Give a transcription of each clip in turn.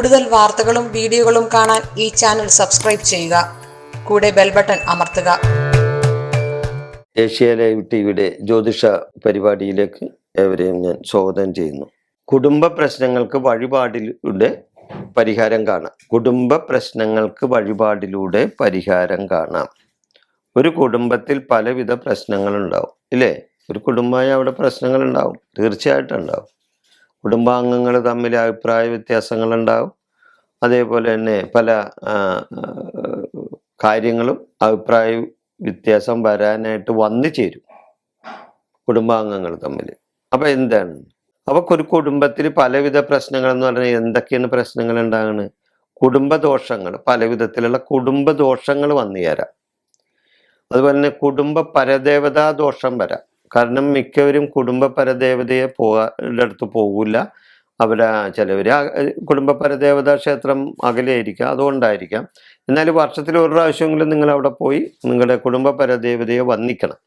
കൂടുതൽ വാർത്തകളും വീഡിയോകളും കാണാൻ ഈ ചാനൽ സബ്സ്ക്രൈബ് ചെയ്യുക. കൂടെ ബെൽ ബട്ടൺ അമർത്തുക. ഏഷ്യ ലൈവ് ടിവിയുടെ ജ്യോതിഷ പരിപാടിയിലേക്ക് ഏവരെയും ഞാൻ സ്വാഗതം ചെയ്യുന്നു. കുടുംബ പ്രശ്നങ്ങൾക്ക് വഴിപാടിലൂടെ പരിഹാരം കാണാം. കുടുംബ പ്രശ്നങ്ങൾക്ക് വഴിപാടിലൂടെ പരിഹാരം കാണാം. ഒരു കുടുംബത്തിൽ പലവിധ പ്രശ്നങ്ങളുണ്ടാവും ഇല്ലേ? ഒരു കുടുംബമായി അവിടെ പ്രശ്നങ്ങൾ ഉണ്ടാവും തീർച്ചയായിട്ടും ഉണ്ടാവും. കുടുംബാംഗങ്ങൾ തമ്മിൽ അഭിപ്രായ വ്യത്യാസങ്ങൾ ഉണ്ടാവും അതേപോലെ തന്നെ പല കാര്യങ്ങളും അഭിപ്രായ വ്യത്യാസം വരാനായിട്ട് വന്നു ചേരും. കുടുംബാംഗങ്ങൾ തമ്മിൽ. അപ്പൊ എന്താണ്? അപ്പൊ ഒരു കുടുംബത്തിൽ പലവിധ പ്രശ്നങ്ങൾ എന്ന് പറഞ്ഞാൽ എന്തൊക്കെയാണ് പ്രശ്നങ്ങൾ ഉണ്ടാകുന്നത്? കുടുംബദോഷങ്ങൾ പലവിധത്തിലുള്ള കുടുംബദോഷങ്ങൾ വന്നു ചേരാം. അതുപോലെ തന്നെ കുടുംബ പരദേവതാ ദോഷം വരാം. കാരണം മിക്കവരും കുടുംബ പരദേവതയെ പോകില്ല അവരെ ചിലവർ കുടുംബ പരദേവതാ ക്ഷേത്രം അകലെയായിരിക്കാം അതുകൊണ്ടായിരിക്കാം. എന്നാൽ വർഷത്തിൽ ഒരു പ്രാവശ്യമെങ്കിലും നിങ്ങൾ അവിടെ പോയി നിങ്ങളുടെ കുടുംബ പരദേവതയെ വന്ദിക്കണം.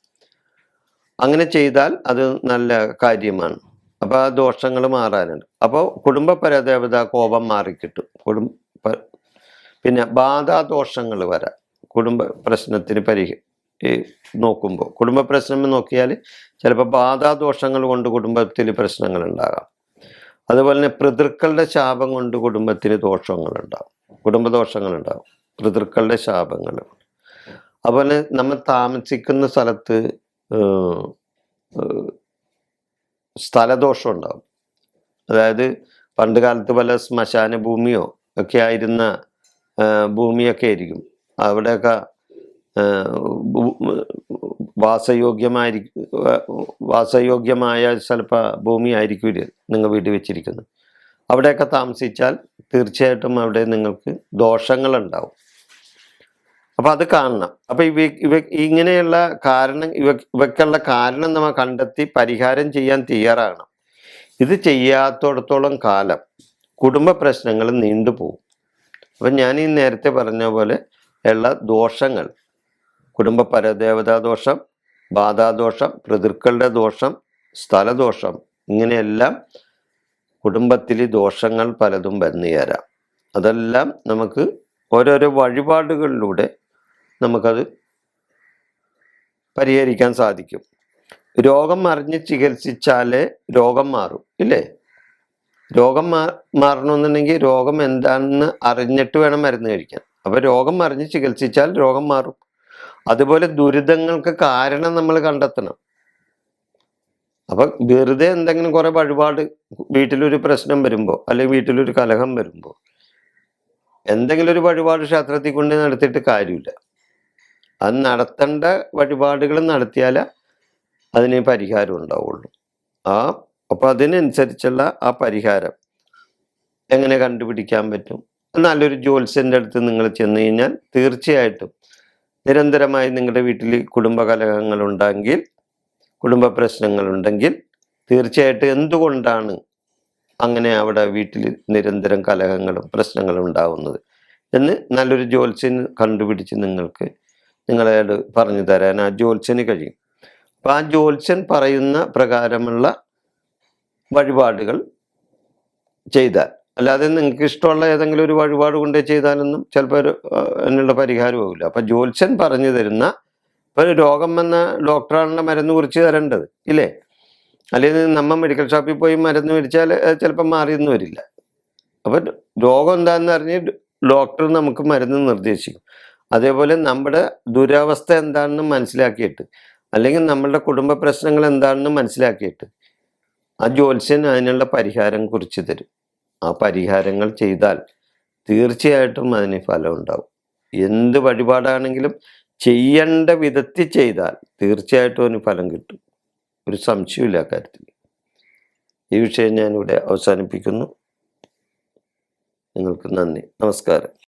അങ്ങനെ ചെയ്താൽ അത് നല്ല കാര്യമാണ്. അപ്പോൾ ആ ദോഷങ്ങൾ മാറാനുണ്ട്. അപ്പോൾ കുടുംബ പരദേവത കോപം മാറിക്കിട്ടും. കുടുംബ പിന്നെ ബാധാദോഷങ്ങൾ വരാം. കുടുംബ പ്രശ്നത്തിന് പരിഹ നോക്കുമ്പോൾ കുടുംബ പ്രശ്നം നോക്കിയാൽ ചിലപ്പോൾ ബാധാദോഷങ്ങൾ കൊണ്ട് കുടുംബത്തിൽ പ്രശ്നങ്ങൾ ഉണ്ടാകാം അതുപോലെ തന്നെ പിതൃക്കളുടെ ശാപം കൊണ്ട് കുടുംബത്തിന് ദോഷങ്ങളുണ്ടാകും കുടുംബദോഷങ്ങളുണ്ടാകും പിതൃക്കളുടെ ശാപങ്ങൾ. അതുപോലെ നമ്മൾ താമസിക്കുന്ന സ്ഥലത്ത് സ്ഥലദോഷം ഉണ്ടാകും അതായത് പണ്ട് കാലത്ത് പല ശ്മശാന ഭൂമിയോ ഒക്കെ ആയിരുന്ന ഭൂമിയൊക്കെ ആയിരിക്കും. അവിടെയൊക്കെ വാസയോഗ്യമായിരിക്കും വാസയോഗ്യമായ ചിലപ്പോൾ ഭൂമി ആയിരിക്കില്ല നിങ്ങൾ വീട്ടിൽ വെച്ചിരിക്കുന്നത്. അവിടെയൊക്കെ താമസിച്ചാൽ തീർച്ചയായിട്ടും അവിടെ നിങ്ങൾക്ക് ദോഷങ്ങളുണ്ടാവും. അപ്പം അത് കാണണം. അപ്പം ഇവ ഇവ ഇങ്ങനെയുള്ള കാരണം ഇവ ഇവക്കുള്ള കാരണം നമ്മൾ കണ്ടെത്തി പരിഹാരം ചെയ്യാൻ തയ്യാറാണ് ഇത് ചെയ്യാത്തടത്തോളം കാലം കുടുംബ പ്രശ്നങ്ങൾ നീണ്ടുപോകും. അപ്പം ഞാൻ ഈ നേരത്തെ പറഞ്ഞ പോലെ ഉള്ള ദോഷങ്ങൾ കുടുംബ പരദേവതാ ദോഷം ബാധാദോഷം പിതൃക്കളുടെ ദോഷം സ്ഥലദോഷം ഇങ്ങനെയെല്ലാം കുടുംബത്തിൽ ദോഷങ്ങൾ പലതും വന്നു ചേരാം. അതെല്ലാം നമുക്ക് ഓരോരോ വഴിപാടുകളിലൂടെ നമുക്കത് പരിഹരിക്കാൻ സാധിക്കും. രോഗം അറിഞ്ഞ് ചികിത്സിച്ചാലേ രോഗം മാറും ഇല്ലേ? രോഗം മാ മാറണമെന്നുണ്ടെങ്കിൽ രോഗം എന്താണെന്ന് അറിഞ്ഞിട്ട് വേണം മരുന്ന് കഴിക്കാൻ. അപ്പോൾ രോഗം അറിഞ്ഞ് ചികിത്സിച്ചാൽ രോഗം മാറും. അതുപോലെ ദുരിതങ്ങൾക്ക് കാരണം നമ്മൾ കണ്ടെത്തണം. അപ്പൊ വെറുതെ എന്തെങ്കിലും കുറെ വഴിപാട് വീട്ടിലൊരു പ്രശ്നം വരുമ്പോൾ അല്ലെങ്കിൽ വീട്ടിലൊരു കലഹം വരുമ്പോൾ എന്തെങ്കിലും ഒരു വഴിപാട് ക്ഷേത്രത്തിൽ കൊണ്ട് നടത്തിയിട്ട് കാര്യമില്ല. അത് നടത്തേണ്ട വഴിപാടുകൾ നടത്തിയാൽ അതിന് പരിഹാരം ഉണ്ടാവുള്ളൂ. ആ അപ്പൊ അതിനനുസരിച്ചുള്ള ആ പരിഹാരം എങ്ങനെ കണ്ടുപിടിക്കാൻ പറ്റും? നല്ലൊരു ജ്യോത്സ്യന്റെ അടുത്ത് നിങ്ങൾ ചെന്ന് കഴിഞ്ഞാൽ തീർച്ചയായിട്ടും നിരന്തരമായി നിങ്ങളുടെ വീട്ടിൽ കുടുംബകലഹങ്ങളുണ്ടെങ്കിൽ കുടുംബ പ്രശ്നങ്ങളുണ്ടെങ്കിൽ തീർച്ചയായിട്ടും എന്തുകൊണ്ടാണ് അങ്ങനെ അവിടെ വീട്ടിൽ നിരന്തരം കലഹങ്ങളും പ്രശ്നങ്ങളും ഉണ്ടാവുന്നത് എന്ന് നല്ലൊരു ജ്യോത്സ്യന് കണ്ടുപിടിച്ച് നിങ്ങൾക്ക് നിങ്ങളോട് പറഞ്ഞു തരാൻ ആ ജ്യോത്സ്യന് കഴിയും. അപ്പം ആ ജ്യോത്സ്യൻ പറയുന്ന പ്രകാരമുള്ള വഴിപാടുകൾ ചെയ്താൽ അല്ലാതെ നിങ്ങൾക്ക് ഇഷ്ടമുള്ള ഏതെങ്കിലും ഒരു വഴിപാട് കൊണ്ടേ ചെയ്താലൊന്നും ചിലപ്പോൾ ഒരു അതിനുള്ള പരിഹാരമാവില്ല. അപ്പം ജ്യോത്സ്യൻ പറഞ്ഞു തരുന്ന ഇപ്പം രോഗം വന്ന ഡോക്ടറാണല്ലോ മരുന്ന് കുറിച്ച് തരേണ്ടത് ഇല്ലേ? അല്ലെങ്കിൽ നമ്മൾ മെഡിക്കൽ ഷോപ്പിൽ പോയി മരുന്ന് മേടിച്ചാൽ ചിലപ്പോൾ മാറിയൊന്നും വരില്ല. അപ്പം രോഗം എന്താണെന്ന് അറിഞ്ഞ് ഡോക്ടർ നമുക്ക് മരുന്ന് നിർദ്ദേശിക്കും. അതേപോലെ നമ്മുടെ ദുരവസ്ഥ എന്താണെന്ന് മനസ്സിലാക്കിയിട്ട് അല്ലെങ്കിൽ നമ്മളുടെ കുടുംബ പ്രശ്നങ്ങൾ എന്താണെന്ന് മനസ്സിലാക്കിയിട്ട് ആ ജ്യോത്സ്യൻ അതിനുള്ള പരിഹാരം കുറിച്ച് തരും. ആ പരിഹാരങ്ങൾ ചെയ്താൽ തീർച്ചയായിട്ടും അതിന് ഫലം ഉണ്ടാവും എന്ത് വഴിപാടാണെങ്കിലും ചെയ്യേണ്ട വിധത്തിൽ ചെയ്താൽ തീർച്ചയായിട്ടും അതിന് ഫലം കിട്ടും. ഒരു സംശയമില്ല കാര്യത്തിൽ. ഈ വിഷയം ഞാനിവിടെ അവസാനിപ്പിക്കുന്നു. നിങ്ങൾക്ക് നന്ദി. നമസ്കാരം.